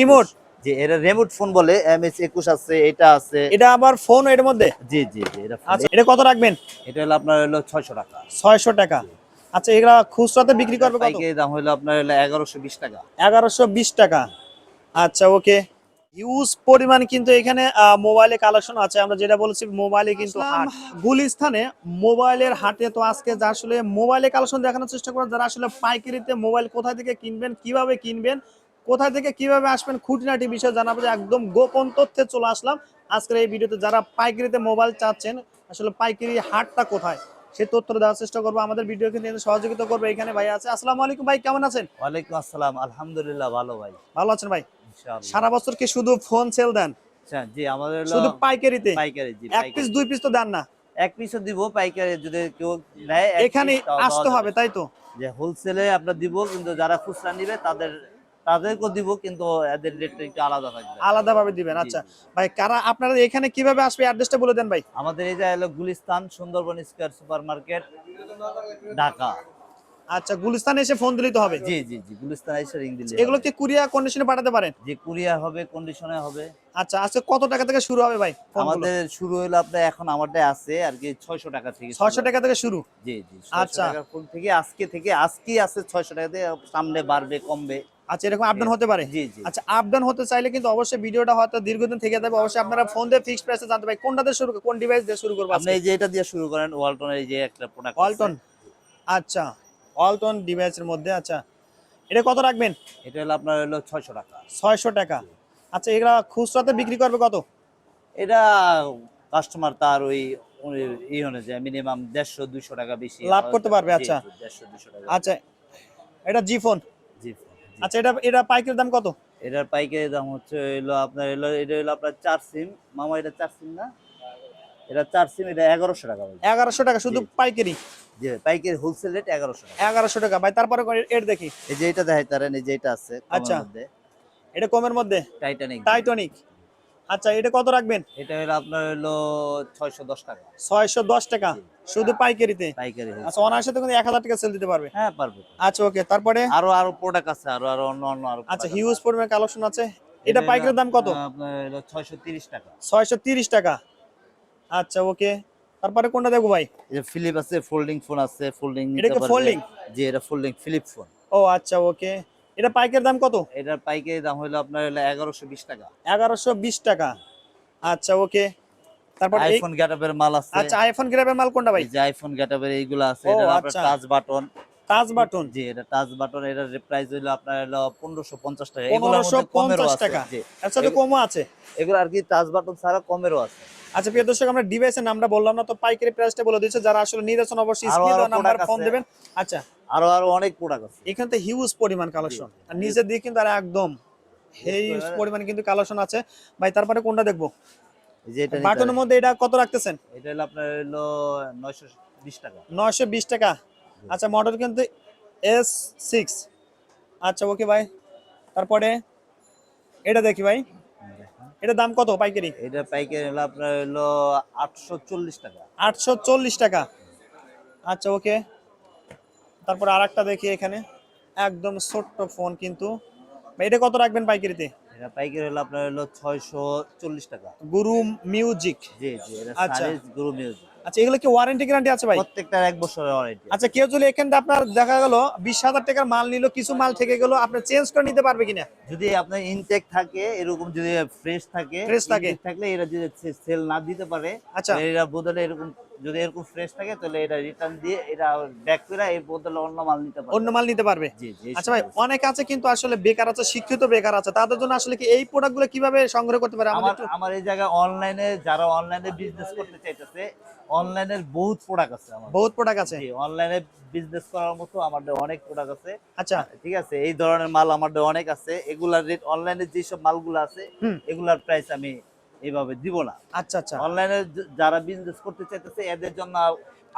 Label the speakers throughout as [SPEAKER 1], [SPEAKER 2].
[SPEAKER 1] Remote
[SPEAKER 2] জি এটা remote phone বলে MS একুশ আছে এটা আছে।
[SPEAKER 1] এটা আবার ফোন এর মধ্যে?
[SPEAKER 2] জি জি জি এটা
[SPEAKER 1] আচ্ছা এটা কত রাখবেন?
[SPEAKER 2] এটা হলো আপনার হলো ছয়শো টাকা।
[SPEAKER 1] ছয়শো টাকা। আচ্ছা এগুলা খুচরাতে বিক্রি করবে কত?
[SPEAKER 2] পাইকারি দাম হলো আপনার হলো এগারোশো বিশ টাকা।
[SPEAKER 1] এগারোশো বিশ টাকা। আচ্ছা ওকে। হিউজ পরিমাণ কিন্তু এখানে মোবাইলে কালেকশন আছে। আমরা যেটা বলেছি মোবাইলে কিন্তু হাট। গুলিস্তানে মোবাইলের হাটে তো আজকে যা আসলে মোবাইলে কালেকশন দেখানোর চেষ্টা করেন যারা আসলে পাইকারিতে মোবাইল কোথায় থেকে কিনবেন কীভাবে কিনবেন কোথায় থেকে কীভাবে আসবেন খুঁটিনাটি বিষয় জানাব যে একদম গোপন তথ্যে চলে আসলাম। আজকের এই ভিডিওতে যারা পাইকারিতে মোবাইল চাচ্ছেন আসলে পাইকারি হাটটা কোথায়? সেই তথ্য দেওয়ার চেষ্টা করব। আমাদের ভিডিও কিন্তু সহযোগিতা করবে এখানে ভাই আছে। আসসালামু আলাইকুম ভাই কেমন আছেন?
[SPEAKER 2] ওয়ালাইকুম আসসালাম। আলহামদুলিল্লাহ ভালো ভাই।
[SPEAKER 1] ভালো আছেন ভাই? সারা বছর কি শুধু ফোন সেল দেন?
[SPEAKER 2] জি আমাদের
[SPEAKER 1] শুধু পাইকারিতে?
[SPEAKER 2] পাইকারি জি
[SPEAKER 1] এক পিস দুই পিস তো দেন না?
[SPEAKER 2] এক পিসও দিব পাইকারি যদি কেউ নেয়
[SPEAKER 1] এখানে
[SPEAKER 2] piece তাও দেওয়া
[SPEAKER 1] আসতে হবে তাই তো?
[SPEAKER 2] যে হোলসেলে আমরা দিব কিন্তু যারা খুচরা নিবে তাদের তাদেরকেও দিব কিন্তু এদের রেটটা একটু আলাদা থাকবে।
[SPEAKER 1] আলাদা ভাবে দিবেন আচ্ছা। ভাই কারা আপনারা এখানে কীভাবে আসবে অ্যাড্রেসটা বলে দেন ভাই।
[SPEAKER 2] আমাদের এই যে হলো Gulistan Sundarban square super market Dhaka.
[SPEAKER 1] আচ্ছা গুলিস্তানে এসে ফোন দিলেই তো হবে।
[SPEAKER 2] জি জি জি গুলিস্তান এসে রিং দিলে
[SPEAKER 1] এগুলো কি কুরিয়া কন্ডিশনে পাঠাতে পারেন?
[SPEAKER 2] যে কুরিয়ার হবে কন্ডিশনে হবে।
[SPEAKER 1] আচ্ছা আজকে কত টাকা থেকে শুরু হবে ভাই
[SPEAKER 2] আমাদের শুরু হলো আপনার এখন আমারটা আছে আর কি ছয়শো টাকা থেকে শুরু।
[SPEAKER 1] ছয়শো টাকা থেকে শুরু?
[SPEAKER 2] জি জি
[SPEAKER 1] আচ্ছা।
[SPEAKER 2] ফোন থেকে আজকে থেকে আজকেই আছে ছয়শো টাকা থেকে সামনে বাড়বে কমবে।
[SPEAKER 1] আচ্ছা এরকম আপডাউন হতে পারে?
[SPEAKER 2] জি জি।
[SPEAKER 1] আচ্ছা আপডাউন হতে চাইলে কিন্তু অবশ্যই ভিডিওটা হয়তো দীর্ঘদিন থেকে যাবে। অবশ্যই আপনারা ফোন দিয়ে ফিক্সড প্রাইসে জানতে পারেন। কোনটা দিয়ে শুরু কোন ডিভাইস দিয়ে শুরু করব
[SPEAKER 2] আপনি এই যে এটা দিয়ে শুরু করেন ওয়ালটনের এই যে একটা প্রোডাক্ট
[SPEAKER 1] ওয়ালটন আচ্ছা ওয়ালটন ডিভাইসের মধ্যে আচ্ছা। এটা কত রাখবেন?
[SPEAKER 2] এটা হলো আপনার হলো ছয়শো টাকা।
[SPEAKER 1] ছয়শো টাকা। আচ্ছা এগুলা খুচরাতে বিক্রি করবে কত?
[SPEAKER 2] এটা কাস্টমার তার ওই ই অনুযায়ী মিনিমাম দেড়শো দুইশো টাকা বেশি।
[SPEAKER 1] লাভ করতে পারবে, আচ্ছা।
[SPEAKER 2] দেড়শো দুইশো টাকা।
[SPEAKER 1] আচ্ছা এটা জি ফোন। আচ্ছা এটা এটা পাইকারি দাম কত?
[SPEAKER 2] এটার পাইকারি দাম হচ্ছে হলো আপনার হলো এটা হলো আপনার চার সিম। মামা এটা চার সিম না? এটা চার সিম এটা এগারোশো টাকা।
[SPEAKER 1] এগারোশো টাকা শুধু। পাইকারি?
[SPEAKER 2] জি পাইকারি হোলসেল রেট এগারোশো টাকা।
[SPEAKER 1] এগারোশো টাকা। ভাই তারপরে এর দেখি।
[SPEAKER 2] এই যে এটা দেখাই তারেন এই যে এটা আছে
[SPEAKER 1] আচ্ছা। এটা কমের মধ্যে?
[SPEAKER 2] টাইটানিক
[SPEAKER 1] টাইটনিক আচ্ছা এটা কত রাখবেন?
[SPEAKER 2] এটা হলো আপনার হলো ছয়শো দশ টাকা।
[SPEAKER 1] ছয়শো দশ টাকা। শুধু পাইকারিতে?
[SPEAKER 2] পাইকারি
[SPEAKER 1] আচ্ছা অনায়াসে তো কিন্তু এক হাজার টাকা সেল দিতে পারবে?
[SPEAKER 2] হ্যাঁ পারবে।
[SPEAKER 1] আচ্ছা ওকে। তারপরে?
[SPEAKER 2] আরও আরও প্রোডাক্ট আছে আরও আরও অন্য অন্য আরও
[SPEAKER 1] আচ্ছা হিউজ। পরিমাণ কালেকশন আছে। এটা পাইকারির দাম কত?
[SPEAKER 2] আপনার হলো ছয়শো তিরিশ টাকা।
[SPEAKER 1] ছয়শো তিরিশ টাকা। আচ্ছা ওকে। তারপরে কোনটা দেখো ভাই?
[SPEAKER 2] এই ফিলিপ আছে ফোল্ডিং ফোন আছে ফোল্ডিং
[SPEAKER 1] এটা কি folding?
[SPEAKER 2] জি এটা ফোল্ডিং ফিলিপ ফোন
[SPEAKER 1] ও আচ্ছা ওকে। এটা পাইকারির দাম কত?
[SPEAKER 2] এটার পাইকারি দাম হলো আপনার হলো এগারোশো বিশ টাকা।
[SPEAKER 1] এগারোশো বিশ টাকা। আচ্ছা ওকে। তারপর
[SPEAKER 2] আইফোন গ্যাটাপের মাল আছে।
[SPEAKER 1] আচ্ছা আইফোন গ্রাবের মাল কোনটা ভাই?
[SPEAKER 2] যে আইফোন গ্যাটাপের এইগুলো আছে এটা আপনার
[SPEAKER 1] আচ্ছা।
[SPEAKER 2] টাচ বাটন
[SPEAKER 1] টাচ বাটন
[SPEAKER 2] জি এটা টাচ বাটন এটার প্রাইস হলো আপনার হলো পনেরোশো পঞ্চাশ টাকা। এগুলোর মধ্যে কমেরও
[SPEAKER 1] টাকা। এর সাথে কমও আছে?
[SPEAKER 2] এগুলো আর কি টাচ বাটন ছাড়া কমেরও আছে।
[SPEAKER 1] আচ্ছা প্রিয় দর্শক আমরা ডিভাইসের নামটা বললাম না তো পাইকারি প্রাইসটা বলে দিচ্ছে যারা আসলে নির্দেশন অবশ্যই স্ক্রিনে নাম্বার ফোন। দেবেন। আচ্ছা।
[SPEAKER 2] আরও আরও অনেক প্রোডাক্ট আছে।
[SPEAKER 1] এখান থেকে হিউজ পরিমাণ কালেকশন আর নিচের দিকে কিন্তু আর একদম হিউজ পরিমাণ কিন্তু কালেকশন আছে। ভাই তারপরে কোনটা দেখব?
[SPEAKER 2] এই যে এটা
[SPEAKER 1] বাটনের মধ্যে এটা কত রাখতেছেন?
[SPEAKER 2] এটা হলো আপনার হলো নয়শো বিশ টাকা।
[SPEAKER 1] নয়শো বিশ টাকা। আচ্ছা মডেল কিন্তু এস সিক্স আচ্ছা ওকে ভাই। তারপরে এটা দেখি ভাই। এটার দাম কত পাইকারি?
[SPEAKER 2] এটা পাইকারি হলো আপনার হলো আটশো চল্লিশ টাকা।
[SPEAKER 1] আটশো চল্লিশ টাকা। আচ্ছা ওকে তারপর আর একটা দেখি এখানে। একদম ছোট্ট ফোন কিন্তু। এটা কত রাখবেন পাইকারিতে?
[SPEAKER 2] এটা পাইকারি হলো আপনার হলো ছয়শো চল্লিশ টাকা।
[SPEAKER 1] গুরু মিউজিক।
[SPEAKER 2] জি জি
[SPEAKER 1] আচ্ছা।
[SPEAKER 2] গুরু মিউজিক।
[SPEAKER 1] আচ্ছা এগুলো কি ওয়ারেন্টি গ্যারান্টি আছে ভাই?
[SPEAKER 2] প্রত্যেকটার এক বছরের ওয়ারেন্টি
[SPEAKER 1] আচ্ছা কেউ যদি এখানটা আপনার দেখা গেল বিশ হাজার টাকার মাল নিল কিছু মাল থেকে গেল আপনি চেঞ্জ করে নিতে পারবে কিনা?
[SPEAKER 2] যদি আপনার ইনটেক থাকে এরকম যদি ফ্রেশ থাকে
[SPEAKER 1] Fresh থাকে।
[SPEAKER 2] থাকলে এরা যদি সেল না দিতে পারে
[SPEAKER 1] আচ্ছা।
[SPEAKER 2] এরা বদলে এরকম যদি এরকম ফ্রেশ থাকে তাহলে এটা রিটার্ন দিয়ে এটা ব্যাক করে এর বদলে অন্য মাল নিতে পারে
[SPEAKER 1] অন্য মাল নিতে পারবে?
[SPEAKER 2] জি জি
[SPEAKER 1] আচ্ছা ভাই অনেক আছে কিন্তু আসলে বেকার আছে শিক্ষিত বেকার আছে তাদের জন্য আসলে কি এই প্রোডাক্টগুলো কীভাবে সংগ্রহ করতে পারে? আমাদের
[SPEAKER 2] আমার আমার এই জায়গায় অনলাইনে যারা অনলাইনে বিজনেস করতে চাইতেছে অনলাইনের বহুত প্রোডাক্ট আছে আমার।
[SPEAKER 1] বহুত প্রোডাক্ট আছে?
[SPEAKER 2] অনলাইনে বিজনেস করার মতো আমাদের অনেক প্রোডাক্ট আছে।
[SPEAKER 1] আচ্ছা।
[SPEAKER 2] ঠিক আছে এই ধরনের মাল আমাদের অনেক আছে। এগুলার রেট অনলাইনে যেসব মালগুলো আছে এগুলার প্রাইস আমি এইভাবে দিব না।
[SPEAKER 1] আচ্ছা আচ্ছা।
[SPEAKER 2] অনলাইনে যারা বিজনেস করতে চাইতেছে এদের জন্য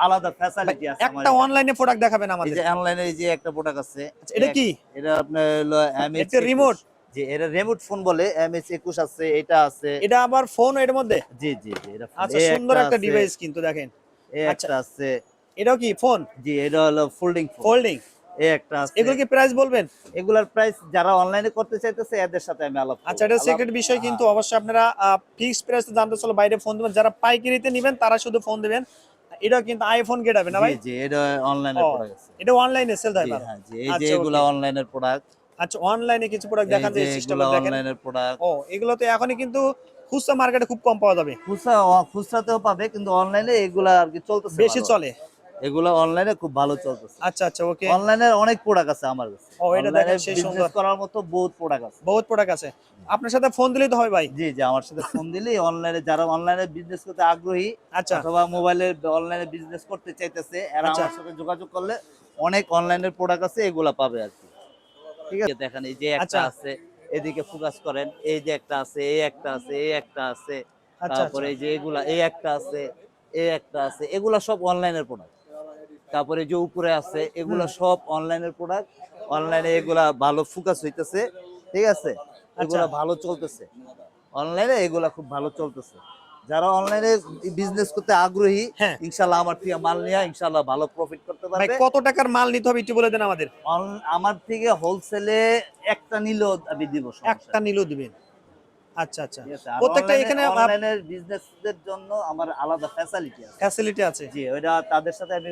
[SPEAKER 2] আলাদা ফ্যাসিলিটি আছে
[SPEAKER 1] একটা অনলাইনে প্রোডাক্ট দেখাবেন আমাদের এই
[SPEAKER 2] যে অনলাইনে এই যে একটা প্রোডাক্ট আছে
[SPEAKER 1] আচ্ছা, এটা কি?
[SPEAKER 2] এটা আপনার হলো এমএস
[SPEAKER 1] remote?
[SPEAKER 2] জি এটা রিমোট ফোন বলে এমএস 21 আছে এটা আছে।
[SPEAKER 1] এটা আবার ফোন এর মধ্যে?
[SPEAKER 2] জি জি জি এটা
[SPEAKER 1] আচ্ছা সুন্দর একটা ডিভাইস কিন্তু দেখেন। আচ্ছা।
[SPEAKER 2] আছে।
[SPEAKER 1] এটাও কি ফোন
[SPEAKER 2] জি এটা হলো ফোল্ডিং ফোন
[SPEAKER 1] ফোল্ডিং
[SPEAKER 2] এই একটা আছে।
[SPEAKER 1] এগুলো কি প্রাইস বলবেন?
[SPEAKER 2] এগুলার প্রাইস যারা অনলাইনে করতে চাইতেছে এদের সাথে আমি আলাপ
[SPEAKER 1] আচ্ছা এটা সেকেন্ড বিষয় কিন্তু অবশ্যই আপনারা ফিক্সড প্রাইস জানতে চলো বাইরে ফোন দিবেন। যারা পাইকারিতে নেবেন তারা শুধু ফোন দিবেন। এটাও কিন্তু আইফোন গেট হবে না ভাই?
[SPEAKER 2] জি এটা অনলাইনে প্রোডাক্ট
[SPEAKER 1] এটা অনলাইনে সেল হয়
[SPEAKER 2] হ্যাঁ জি এই যে
[SPEAKER 1] আচ্ছা,
[SPEAKER 2] এগুলা
[SPEAKER 1] okay.
[SPEAKER 2] অনলাইনের প্রোডাক্ট
[SPEAKER 1] আচ্ছা অনলাইনে কিছু প্রোডাক্ট দেখান যায় সিস্টেম দেখেন।
[SPEAKER 2] অনলাইনের প্রোডাক্ট
[SPEAKER 1] ও এগুলো তো এখনই কিন্তু খুচরা মার্কেটে খুব কম পাওয়া যাবে।
[SPEAKER 2] খুচরা খুচরাতেও পাবে কিন্তু অনলাইনে এগুলা আর কি চলতেছে
[SPEAKER 1] বেশি চলে।
[SPEAKER 2] এগুলা অনলাইনে খুব ভালো চলতেছে।
[SPEAKER 1] আচ্ছা আচ্ছা ওকে।
[SPEAKER 2] অনলাইনের অনেক প্রোডাক্ট আছে আমার কাছে।
[SPEAKER 1] ও, এটা দেখেন, সেই সুন্দর।
[SPEAKER 2] করার মতো বহুত প্রোডাক্ট আছে।
[SPEAKER 1] বহুত প্রোডাক্ট আছে। আপনার সাথে ফোন দিলেই তো হয় ভাই।
[SPEAKER 2] জি জি আমার সাথে ফোন দিলেই অনলাইনে যারা অনলাইনে বিজনেস করতে আগ্রহী
[SPEAKER 1] আচ্ছা।
[SPEAKER 2] অথবা মোবাইলে অনলাইনে বিজনেস করতে চাইতেছে এরা
[SPEAKER 1] আচ্ছা।
[SPEAKER 2] আমার সাথে যোগাযোগ করলে অনেক অনলাইনের প্রোডাক্ট আছে এগুলা পাবে আর কি। ঠিক আছে? দেখেন এই যে একটা
[SPEAKER 1] আচ্ছা।
[SPEAKER 2] আছে এদিকে ফোকাস করেন এই যে একটা আছে এই একটা আছে এই একটা আছে
[SPEAKER 1] আচ্ছা
[SPEAKER 2] তারপরে এই যে এগুলা এই একটা আছে এই একটা আছে এগুলা সব অনলাইনের প্রোডাক্ট তারপরে যে উপরে আছে এগুলা সব অনলাইনের প্রোডাক্ট অনলাইনে এগুলা ভালো ফোকাস হইতেছে ঠিক আছে? এগুলা ভালো চলতেছে। অনলাইনে এগুলা খুব ভালো চলতেছে। যারা অনলাইনে বিজনেস করতে আগ্রহী
[SPEAKER 1] হ্যাঁ।
[SPEAKER 2] ইনশাল্লাহ আমার থেকে মাল নিয়ে ইনশাল্লাহ ভালো প্রফিট করতে
[SPEAKER 1] ভাই কত টাকার মাল নিতে হবে একটু বলে দেন আমাদের?
[SPEAKER 2] আমার থেকে হোলসেলে একটা নিলেও আমি দিব
[SPEAKER 1] একটা নিলেও দিবেন। আচ্ছা আচ্ছা।
[SPEAKER 2] ঠিক আছে? আর
[SPEAKER 1] প্রত্যেকটা এখানে
[SPEAKER 2] online-এর জন্য আমার আলাদা ফ্যাসিলিটি আছে।
[SPEAKER 1] ফ্যাসিলিটি আছে?
[SPEAKER 2] জি ওইটা তাদের সাথে আমি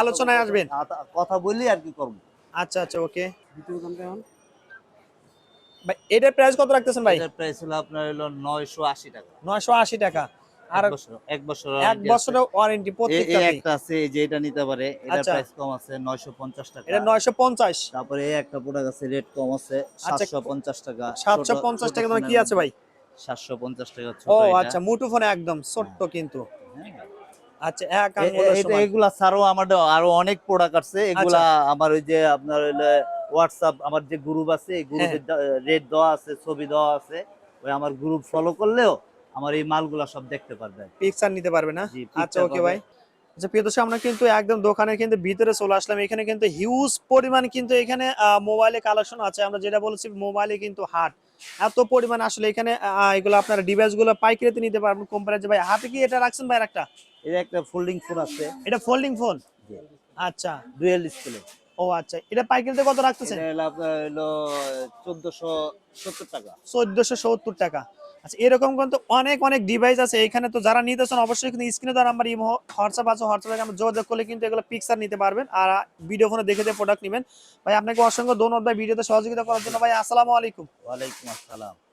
[SPEAKER 1] আলোচনায় আসবেন?
[SPEAKER 2] কথা বলি আর কি করব।
[SPEAKER 1] আচ্ছা আচ্ছা ওকে। ভাই এটার প্রাইস কত রাখতেছেন ভাই?
[SPEAKER 2] এটার প্রাইস হলো আপনার হলো নয়শো আশি টাকা।
[SPEAKER 1] নয়শো আশি টাকা। আর
[SPEAKER 2] এক বছর এক
[SPEAKER 1] বছরের ওয়ারেন্টি প্রত্যেকটা
[SPEAKER 2] একটা আছে যে এটা নিতে পারে এটার
[SPEAKER 1] আচ্ছা।
[SPEAKER 2] প্রাইস কম আছে নয়শো পঞ্চাশ টাকা।
[SPEAKER 1] এটা নয়শো পঞ্চাশ।
[SPEAKER 2] তারপরে এই একটা প্রোডাক্ট আছে রেট কম আছে সাতশো পঞ্চাশ টাকা।
[SPEAKER 1] সাতশো পঞ্চাশ টাকা তোমার কি আছে ভাই?
[SPEAKER 2] সাতশো পঞ্চাশ টাকা ছোট
[SPEAKER 1] ও মুঠো ফোনে একদম ছোট্ট কিন্তু। এক আঙ্গুলের সমান।
[SPEAKER 2] এগুলা ছাড়াও আমার আরও অনেক প্রোডাক্ট আছে। এগুলা
[SPEAKER 1] আচ্ছা।
[SPEAKER 2] আমার ওই যে আপনার হোয়াটসঅ্যাপ আমার যে গ্রুপ আছে এই গ্রুপে
[SPEAKER 1] হ্যাঁ।
[SPEAKER 2] রেট দেওয়া আছে ছবি দেওয়া আছে ওই আমার গ্রুপ ফলো করলেও আমার এই মালগুলা সব দেখতে পারবে
[SPEAKER 1] পিকচার নিতে পারবে না? আচ্ছা ওকে ভাই আচ্ছা প্রিয় দর্শক আমরা কিন্তু একদম দোকানের কিন্তু ভিতরে চলে আসলাম। এখানে কিন্তু হিউজ পরিমাণ কিন্তু এখানে মোবাইলে কালেকশন আছে। আমরা যেটা বলেছি মোবাইলে কিন্তু হাট। এত পরিমাণ আসলে এখানে এগুলো আপনার ডিভাইস পাইকারিতে নিতে পারবেন কোম্পানি ভাই হাতে কি এটা রাখছেন ভাই একটা
[SPEAKER 2] ফোল্ডিং ফোন আছে।
[SPEAKER 1] এটা ফোল্ডিং ফোন আচ্ছা।
[SPEAKER 2] ডুয়েল ডিসপ্লে
[SPEAKER 1] ও আচ্ছা। এটা পাইকারিতে কত রাখতেছেন?
[SPEAKER 2] এটা হলো আপনার হলো চোদ্দশো সত্তর টাকা।
[SPEAKER 1] চোদ্দশো সত্তর টাকা। আচ্ছা এরকম কিন্তু অনেক অনেক ডিভাইস আছে। এখানে তো যারা নিতে চান, অবশ্যই কিন্তু স্ক্রিনে তো আমার ইমো হোয়াটসঅ্যাপ আছে হোয়াটসঅ্যাপে আমরা যোগাযোগ করলে কিন্তু এগুলো পিকচার নিতে পারবেন। আর ভিডিও ফোনে দেখে দিয়ে প্রোডাক্ট নেবেন। ভাই, আপনাকে অসংখ্য ধন্যবাদ, ভাই ভিডিওতে সহযোগিতা করার জন্য। ভাই, আসসালামু আলাইকুম।
[SPEAKER 2] ওয়ালাইকুম আসসালাম।